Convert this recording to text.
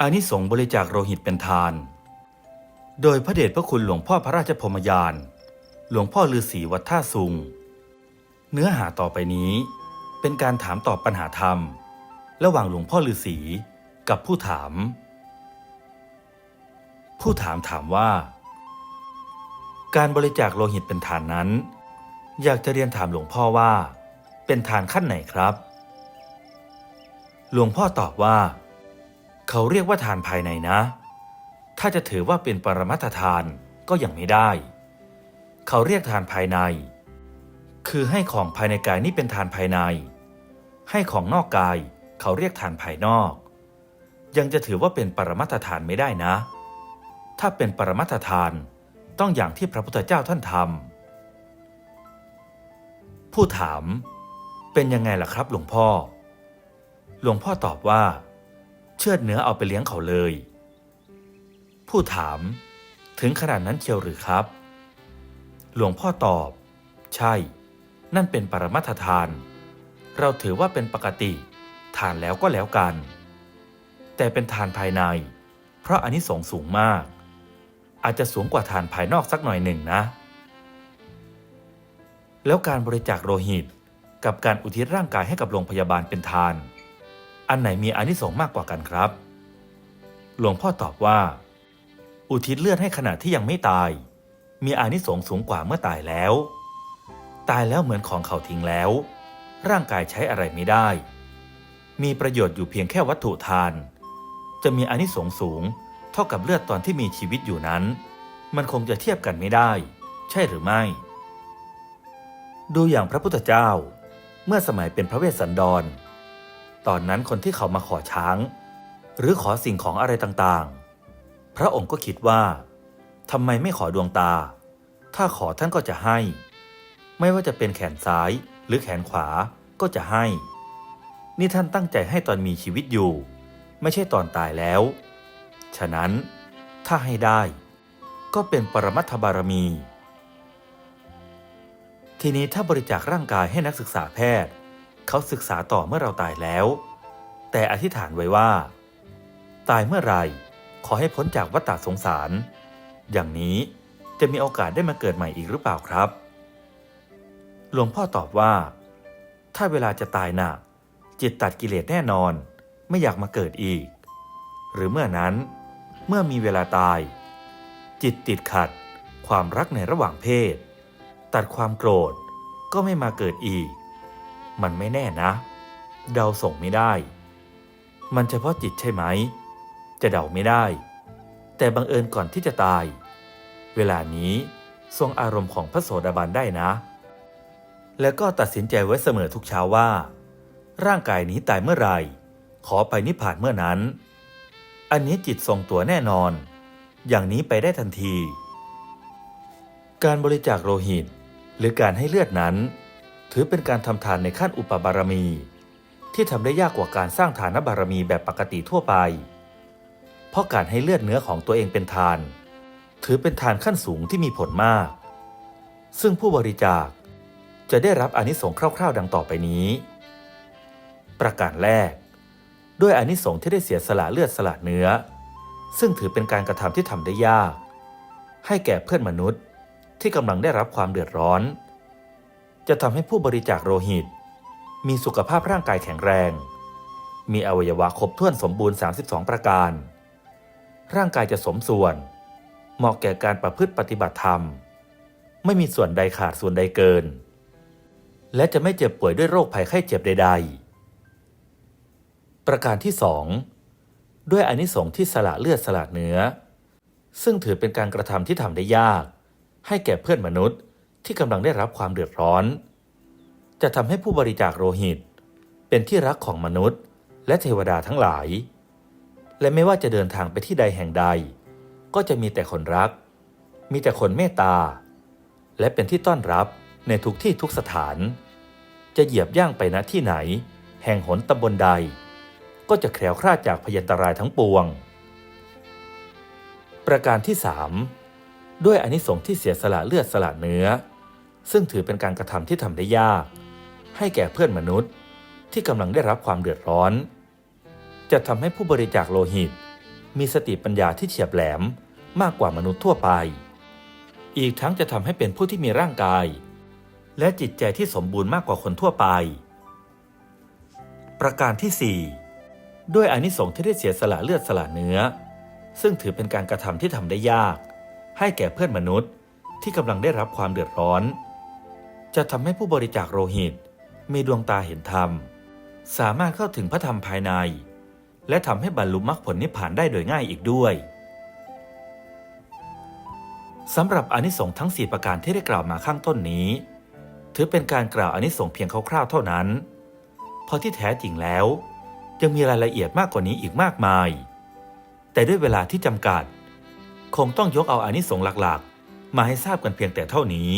อานิสงส์บริจาคโลหิตเป็นทาน โดยพระเดชพระคุณหลวงพ่อพระราชพรมยาน หลวงพ่อฤาษีวัดท่าสุง เนื้อหาต่อไปนี้ เป็นการถามตอบปัญหาธรรม ระหว่างหลวงพ่อฤาษีกับผู้ถาม ผู้ถามถามว่า การบริจาคโลหิตเป็นทานนั้น อยากจะเรียนถามหลวงพ่อว่า เป็นทานขั้นไหนครับ หลวงพ่อตอบว่า เขาเรียกว่าทานภายในนะ ถ้าจะถือว่าเป็นปรมัตถทานก็ยังไม่ได้ เขาเรียกทานภายใน คือให้ของภายในกายนี่เป็นทานภายใน ให้ของนอกกายเขาเรียกทานภายนอก ยังจะถือว่าเป็นปรมัตถทานไม่ได้นะ ถ้าเป็นปรมัตถทานต้องอย่างที่พระพุทธเจ้าท่านทำ ผู้ถาม เป็นยังไงล่ะครับ หลวงพ่อ หลวงพ่อตอบว่า เชือดเนื้อเอาไปเลี้ยงเขาเลย ผู้ถาม ถึงขนาดนั้นเชียวหรือครับ หลวงพ่อตอบ ใช่ นั่นเป็นปรมัตทาน เราถือว่าเป็นปกติ ทานแล้วก็แล้วกัน แต่เป็นทานภายใน เพราะอานิสงส์สูงมาก อาจจะสูงกว่าทานภายนอกสักหน่อยหนึ่งนะ แล้วการบริจาคโลหิต กับการอุทิศร่างกายให้กับโรงพยาบาลเป็นทาน อันไหนมีอานิสงส์มากกว่ากันครับ หลวงพ่อตอบว่า อุทิศเลือดให้ขณะที่ยังไม่ตาย มีอานิสงส์สูงกว่าเมื่อตายแล้ว ตายแล้วเหมือนของเขาทิ้งแล้ว ร่างกายใช้อะไรไม่ได้ มีประโยชน์อยู่เพียงแค่วัตถุทาน จะมีอานิสงส์สูง เท่ากับเลือดตอนที่มีชีวิตอยู่นั้น มันคงจะเทียบกันไม่ได้ ใช่หรือไม่ ดูอย่างพระพุทธเจ้า เมื่อสมัยเป็นพระเวสสันดร ตอนนั้นคนที่เขามาขอช้าง หรือขอสิ่งของอะไรต่างๆ พระองค์ก็คิดว่าทำไมไม่ขอดวงตา ถ้าขอท่านก็จะให้ ไม่ว่าจะเป็นแขนซ้ายหรือแขนขวาก็จะให้ นี่ท่านตั้งใจให้ตอนมีชีวิตอยู่ ไม่ใช่ตอนตายแล้ว ฉะนั้นถ้าให้ได้ ก็เป็นปรมัตถบารมี ทีนี้ถ้าบริจาคร่างกายให้นักศึกษาแพทย์ เขาศึกษาต่อเมื่อเราตายแล้ว แต่อธิษฐานไว้ว่า ตายเมื่อไรขอให้พ้นจากวัฏฏสงสาร อย่างนี้จะมีโอกาสได้มาเกิดใหม่อีกหรือเปล่าครับ หลวงพ่อตอบว่า ถ้าเวลาจะตายน่ะ จิตตัดกิเลสแน่นอน ไม่อยากมาเกิดอีก หรือเมื่อนั้น เมื่อมีเวลาตาย จิตติดขัด ความรักในระหว่างเพศ ตัดความโกรธก็ไม่มาเกิดอีก มันไม่แน่นะ เดาส่งไม่ได้ มันเฉพาะจิตใช่ไหม จะเดาไม่ได้ แต่บังเอิญก่อนที่จะตาย เวลานี้ทรงอารมณ์ของพระโสดาบันได้นะ แล้วก็ตัดสินใจไว้เสมอทุกเช้าว่า ร่างกายนี้ตายเมื่อไหร่ ขอไปนิพพานเมื่อนั้น อันนี้จิตทรงตัวแน่นอน อย่างนี้ไปได้ทันที การบริจาคโลหิต หรือการให้เลือดนั้น ถือเป็นการทำทานในขั้นอุปบารมี ที่ทำได้ยากกว่าการสร้างฐานบารมีแบบปกติทั่วไป เพราะการให้เลือดเนื้อของตัวเองเป็นทาน ถือเป็นทานขั้นสูงที่มีผลมาก ซึ่งผู้บริจาคจะได้รับอนิสงส์คร่าว ๆ ดังต่อไปนี้ ประการแรก ด้วยอนิสงส์ที่ได้เสียสละเลือดสละเนื้อ ซึ่งถือเป็นการกระทำที่ทำได้ยาก ให้แก่เพื่อนมนุษย์ ที่กำลังได้รับความเดือดร้อน จะทำให้ผู้บริจาคโลหิต มีสุขภาพร่างกายแข็งแรง มีอวัยวะครบถ้วนสมบูรณ์ 32 ประการ ร่างกายจะสมส่วน เหมาะแก่การประพฤติปฏิบัติธรรม ไม่มีส่วนใดขาดส่วนใดเกิน และจะไม่เจ็บป่วยด้วยโรคภัยไข้เจ็บใด ๆ ประการที่สองด้วยอานิสงส์ที่สละเลือดสละเนื้อ ซึ่งถือเป็นการกระทำที่ทำได้ยาก ให้แก่เพื่อนมนุษย์ที่กำลังได้รับความเดือดร้อน จะทำให้ผู้บริจาคโลหิต เป็นที่รักของมนุษย์ และเทวดาทั้งหลาย และไม่ว่าจะเดินทางไปที่ใดแห่งใด ก็จะมีแต่คนรัก มีแต่คนเมตตา และเป็นที่ต้อนรับในทุกที่ทุกสถาน จะเหยียบย่างไปณที่ไหน แห่งหนตำบลใด ก็จะแคล้วคลาดจากพยันตรายทั้งปวง ประการที่สาม ด้วยอนิสงส์ที่เสียสละเลือดสละเนื้อ ซึ่งถือเป็นการกระทำที่ทำได้ยาก ให้แก่เพื่อนมนุษย์ที่กำลังได้รับความเดือดร้อน จะทำให้ผู้บริจาคโลหิต มีสติปัญญาที่เฉียบแหลมมากกว่ามนุษย์ทั่วไป อีกทั้งจะทำให้เป็นผู้ที่มีร่างกาย และจิตใจที่สมบูรณ์มากกว่าคนทั่วไป ประการที่ 4 ด้วยอนิสงส์ที่ได้เสียสละเลือดสละเนื้อ ซึ่งถือเป็นการกระทำที่ทำได้ยาก ให้แก่เพื่อนมนุษย์ที่กำลังได้รับความเดือดร้อน จะทำให้ผู้บริจาคโลหิตมีดวงตาเห็นธรรม สามารถเข้าถึงพระธรรมภายใน และทำให้บรรลุมรรคผลนิพพานได้โดยง่ายอีกด้วยสำหรับอนิสงส์ทั้ง 4 ประการที่ได้กล่าวมาข้างต้นนี้ ถือเป็นการกล่าวอนิสงส์เพียงคร่าวๆเท่านั้น เพราะที่แท้จริงแล้วยังมีรายละเอียดมากกว่านี้อีกมากมาย แต่ด้วยเวลาที่จำกัด คงต้องยกเอาอานิสงส์หลักๆ มาให้ทราบกันเพียงแต่เท่านี้